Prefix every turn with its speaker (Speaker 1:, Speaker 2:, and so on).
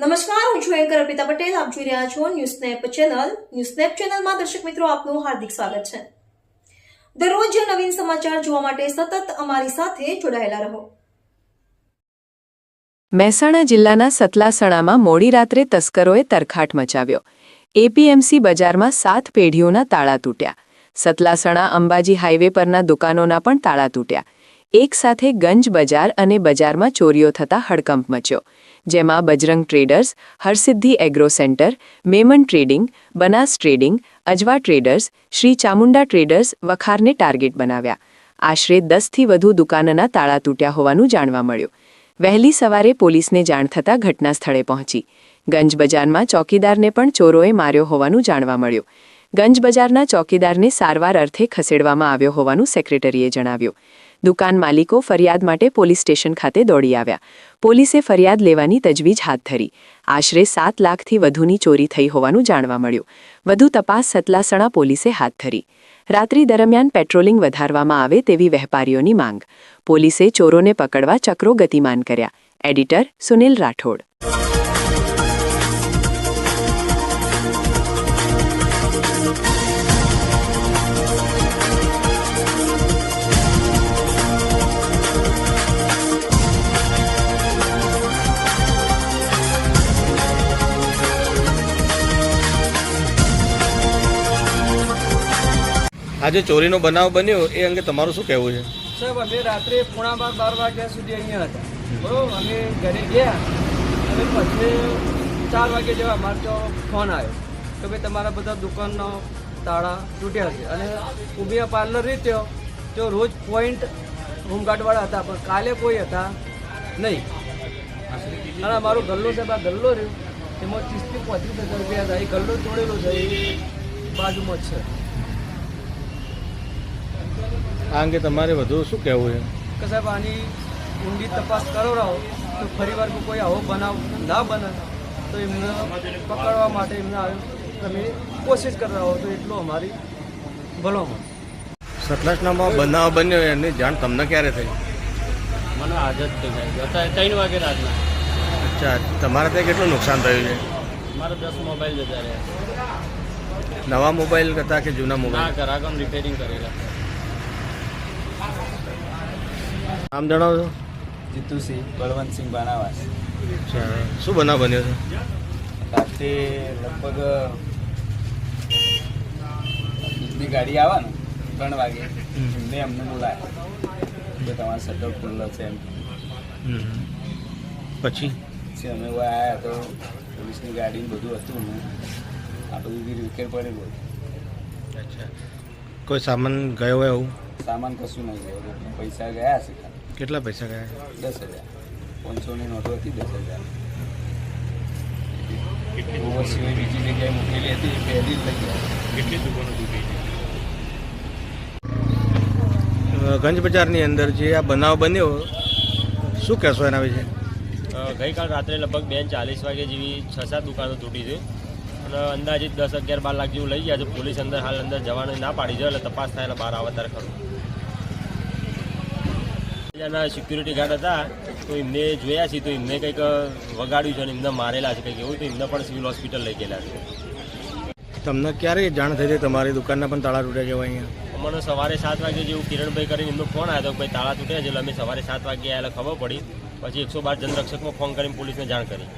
Speaker 1: નમસ્કાર, હું છું એન્કર અર્પિતા પટેલ. આપ જોઈ રહ્યા છો ન્યૂઝ ચેનલ. ન્યૂઝ ચેનલમાં દર્શક મિત્રો, આપનું હાર્દિક સ્વાગત છે. દરરોજ નવીન સમાચાર જોવા માટે સતત અમારી સાથે જોડાયેલા રહો.
Speaker 2: મહેસાણા જિલ્લાના સતલાસણામાં મોડી રાત્રે તસ્કરોએ તરખાટ મચાવ્યો. એપીએમસી બજારમાં સાત પેઢીઓના તાળા તૂટ્યા. સતલાસણા અંબાજી હાઈવે પરના દુકાનોના પણ તાળા તૂટ્યા. એક સાથે ગંજ બજાર અને બજારમાં ચોરીઓ થતા હડકંપ મચ્યો. જેમાં Bajrang traders, Harsiddhi agro centre, Memon trading, Banas trading, Ajwa traders, Shri Chamunda traders વખારને target બનાવ્યા. આશરે દસથી વધુ દુકાનના તાળા તૂટ્યા હોવાનું જાણવા મળ્યું. વહેલી સવારે પોલીસને જાણ થતાં ઘટના સ્થળે પહોંચી. ગંજ બજારમાં ચોકીદારને પણ ચોરોએ માર્યો હોવાનું જાણવા મળ્યું. ગંજ બજારના ચોકીદારને સારવાર અર્થે ખસેડવામાં આવ્યો હોવાનું સેક્રેટરીએ જણાવ્યું. દુકાન માલિકો ફરિયાદ માટે પોલીસ સ્ટેશન ખાતે દોડી આવ્યા. પોલીસે ફરિયાદ લેવાની તજવીજ હાથ ધરી. આશરે સાત લાખથી વધુની ચોરી થઈ હોવાનું જાણવા મળ્યું. વધુ તપાસ સતલાસણા પોલીસે હાથ ધરી. રાત્રિ દરમિયાન પેટ્રોલિંગ વધારવામાં આવે તેવી વેપારીઓની માંગ. પોલીસે ચોરોને પકડવા ચક્રો ગતિમાન કર્યા. એડિટર સુનિલ રાઠોડ.
Speaker 3: આજે ચોરીનો બનાવ બન્યો એ અંગે તમારું શું કહેવું છે?
Speaker 4: સાહેબ, અમે રાત્રે પોણા બાર વાગ્યા સુધી અહીંયા હતા. બરોબર? અમે ઘરે ગયા અને પછી ચાર વાગે જેવા અમારે તો ફોન આવ્યો કે ભાઈ તમારા બધા દુકાનનો તાળા તૂટ્યા છે. અને ઉભિયા પાર્લર રીત્યો તો રોજ પોઈન્ટ હોમગાર્ડવાળા હતા, પણ કાલે કોઈ હતા નહીં. અને અમારો ગલ્લો સાહેબ, આ ગલ્લો રહ્યો. એમાં ત્રીસથી પાંત્રીસ હજાર રૂપિયા હતા. એ ગલ્લો તોડેલો છે, એ બાજુમાં જ છે.
Speaker 3: આ અંગે તમારે વધુ શું કહેવું છે?
Speaker 4: કે સાહેબ આની ઊંડી તપાસ કરો રહો તો ફરીવાર કોઈ આવો બનાવ ના બને તો એમને પકડવા માટે એમને તમે કોશિશ કરાવો તો એટલું અમારી ભલોમાં
Speaker 3: સતલાસનામાં બનાવ બન્યો એની જાણ તમને ક્યારે થઈ?
Speaker 5: મને આદત થઈ જાય. અત્યારે ત્રણ વાગે રાતના.
Speaker 3: અચ્છા તમારે ત્યાં કેટલું નુકસાન થયું છે?
Speaker 5: મારા દસ મોબાઈલ જતા રહ્યા.
Speaker 3: નવા મોબાઈલ હતા કે જૂના
Speaker 5: ના
Speaker 3: મોબાઈલ?
Speaker 5: ઘરાકમ રિપેરિંગ કરેલા.
Speaker 3: નામ જણાવજો
Speaker 6: જીતુસિંહ બળવંતસિંહ બાણાવાસ
Speaker 3: શું બનાવ બન્યો છે?
Speaker 6: રાતે લગભગ દૂધની ગાડી આવે ને ત્રણ વાગે. એમને અમને બોલાય કે તમારો શટર ખુલ્લો છે એમ.
Speaker 3: પછી?
Speaker 6: પછી અમે આવ્યા તો પોલીસની ગાડી બધું હતું ને આ બધું બી વિકેટ પડેલું.
Speaker 3: અચ્છા. કોઈ સામાન ગયો હોય એવું?
Speaker 6: સામાન કશું નહીં ગયો. પૈસા ગયા છે.
Speaker 3: કેટલા પૈસા ગયા?
Speaker 6: દસ હજાર. પાંચસોની નોટો હતી દસ હજાર. ઓવર સિવાય બીજી જગ્યાએ મૂકેલી હતી એ પહેલી જ લઈ ગયા
Speaker 5: કેટલી દુકાનો તૂટી
Speaker 3: ગંજ બજારની અંદર જે આ બનાવ બન્યો શું કહેશો એના વિશે?
Speaker 5: ગઈકાલ રાત્રે લગભગ બે ચાલીસ વાગે જેવી છ સાત દુકાનો તૂટી છે અને અંદાજિત દસ અગિયાર બાર લાખ જેવું લઈ ગયા છે. પોલીસ અંદર હાલ અંદર જવાની ના પાડી છે એટલે તપાસ થાય એટલે બહાર આવે ત્યારે ખરું ત્યાંના સિક્યુરિટી ગાર્ડ હતા તો એમને જોયા છે તો એમને કંઈક વગાડ્યું છે અને એમને મારેલા છે કંઈક એવું તો એમને પણ સિવિલ હોસ્પિટલ લઈ ગયેલા છે.
Speaker 3: તમને ક્યારે જાણ થઈ હતી તમારી દુકાનના પણ તાળા તૂટ્યા કેવા અહીંયા?
Speaker 5: અમને સવારે સાત વાગે જેવું કિરણભાઈ કરીને એમનો ફોન આવ્યો કે ભાઈ તાળા તૂટ્યા છે એટલે અમે સવારે સાત વાગે આવેલા ખબર પડી. પછી એકસો બાર જનરક્ષકમાં ફોન કરીને પોલીસને જાણ કરી.